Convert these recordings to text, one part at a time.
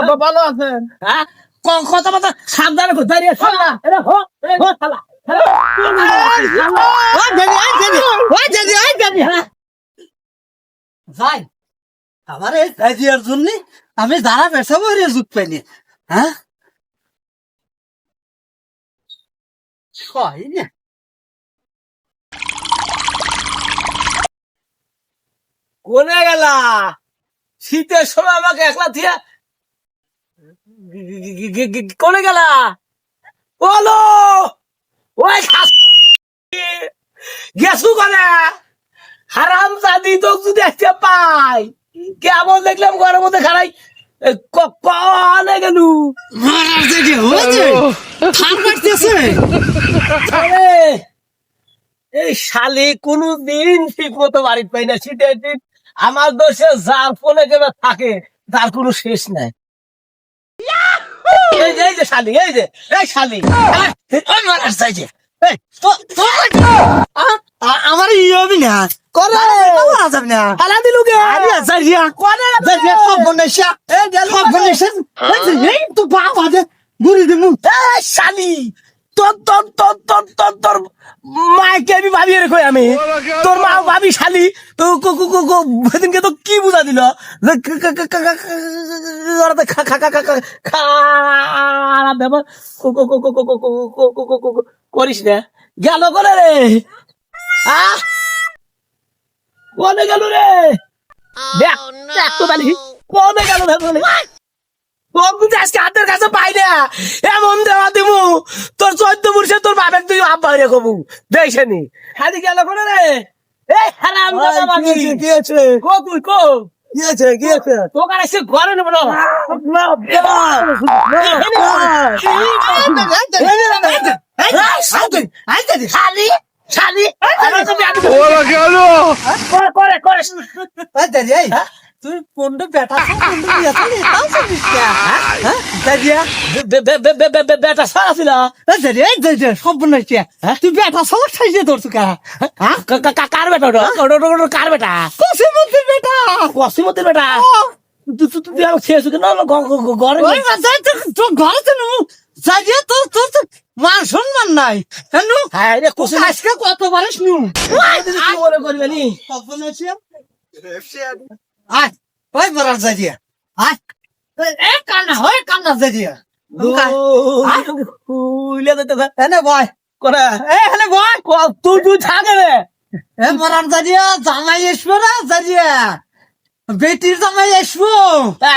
আব্বা ভালো আছেন? হ্যাঁ? কথা কথা সাবধানে দাঁড়িয়ে শোন না। হো হো শালা। ভাই আমার এই সাইজিয়ার জন্য আমি যারা ব্যবসা করে যুগ পাইনি হ্যাঁ? কোনে গেলা? শীতের সময় আমাকে একলা দিয়া কোনে গেলা? বলো! ওই গেছু কোনে? হারাম জাদি তো যদি আসতে পাই। কেমন দেখলাম ঘরের মধ্যে খারাই গেলু? মারার হয়েছে এই শালি কোন দিন ঠিক মতো বাড়ি পাই না। শীতের আমার দোষে যার কেবে থাকে তার কোনো শেষ নাই। এই যে এই যে শালি এই যে এই শালি। ওই মারার চাইছে। এই, তো- তো- আ- আ- আমার ইয়ে হবি না। করে মারা না। হালা দিলু গে আরে জারিয়া করে জারিয়া সব বনেশা এই গেল সব বনেশা এই তো বাবা দে গুড়ি দিমু। এই শালি তোর তোর তোর তোর তোর তোর মাকে আমি ভাবি রেখো আমি। তোর মা ভাবি শালি। তো কো- কো- কো- কো- সেদিনকে তো কি বুঝা দিল? করিস না গেল করে রে কনে গেল রে দেখ দেখ তো বালি গেল আজকে হাতের কাছে পাই না এমন দেওয়া দিবু তোর চৈদ্দ পুরুষে তোর বাপের তুই আব্বা রে কবু দেখছেনি হাদি গেল করে রে এই কি কো তুই কো তুই সম্পূর্ণ তুই বেটা সব সাইজে ধরছো কার বেটা কার বেটা কসিমের বেটা। কসিমতের বেটা? তুই তুই আমার শেষ তো সাজিয়ে তোর তোর মান সম্মান নাই। কেন হ্যাঁ রে কসিম আজকে কত বারে শুনু কি মনে করবে নি? কখন আছে আয়। ওই বড় সাজিয়ে এ কান্না হয় কান্না সাজিয়ে তুই তুই থাকে রে এ মরার দাদিয়া জামাই আসব না দাদিয়া বেটির জামাই আসব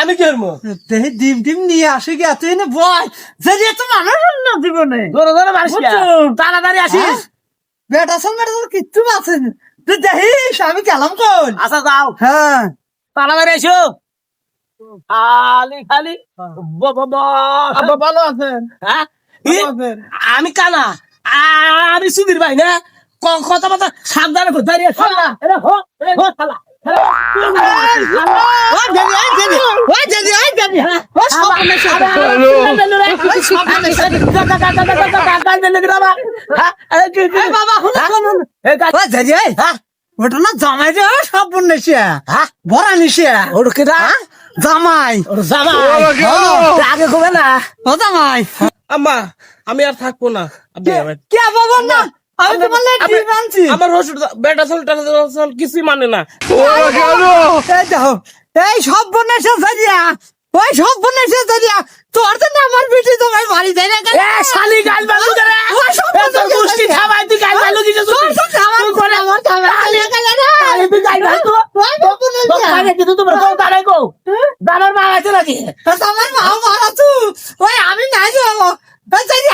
আমি কি করব? ডিম ডিম নিয়ে আসে গে তুই না বয়। দাদিয়া তো মানুষ না জীবনে? তাড়াতাড়ি আসিস। বেটা তো কিচ্ছু আছে না। তুই দেখিস আমি গেলাম কোন আসা যাও। হ্যাঁ। তাড়াতাড়ি এসো। খালি খালি। ভালো আছেন? হ্যাঁ? আছেন? আমি কানা। আমি সুধীর ভাই না? জামাই যে ভরা নিশে জামাই আগে কবে না জামাই আমি আর থাকব না কে বাবা না আমি তোমার আপনি- লেটি আনছি আমার রসুন বেটা চল টেটা চল কিছুই মানে না। এই দেখো এই সব বন্যেছে জারিয়া ওই সব বন্যেছে জারিয়া। তোর তো না আমার বেটি তোমায় মারি দেয় না কেন? এ শালি গাল বালু করে। ওই সব এ তোর বন্যেছে মুষ্টি জারিয়া। খাবাই তুই গাল বালু কিছু তোর তো আমার করে আমার খাবে আলিয়া গেলে না আরে তুই গাল বালু ওই সব বন্যেছে। তো কানে কিন্তু তোমার কও দাঁড়াই কও দাঁড়ার মা আছে নাকি? আমার মা মারা তু। ওই আমি নাই যাব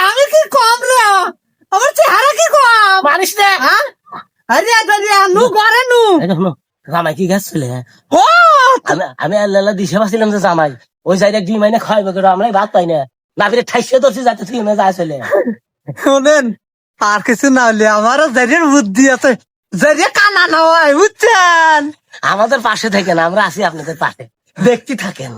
আমি কি কম রে আমার চেহারা মারিস না। হ্যাঁ? আরে নু ঘরে নু জামাই কি গাছ ছিল আমি আমি আল্লাহ দিশে পাচ্ছিলাম যে জামাই। ওই জায়গায় দুই মাইনে খাওয়াবে করে আমরা ভাত পাই না। না ফিরে ঠাইসে ধরছি যাতে তুই না যায় চলে। শোনেন আর কিছু না হলে আমারও জারিয়ার বুদ্ধি আছে। জারিয়া কানা না হয় বুঝছেন? আমাদের পাশে থাকেন আমরা আছি আপনাদের পাশে। দেখতে থাকেন।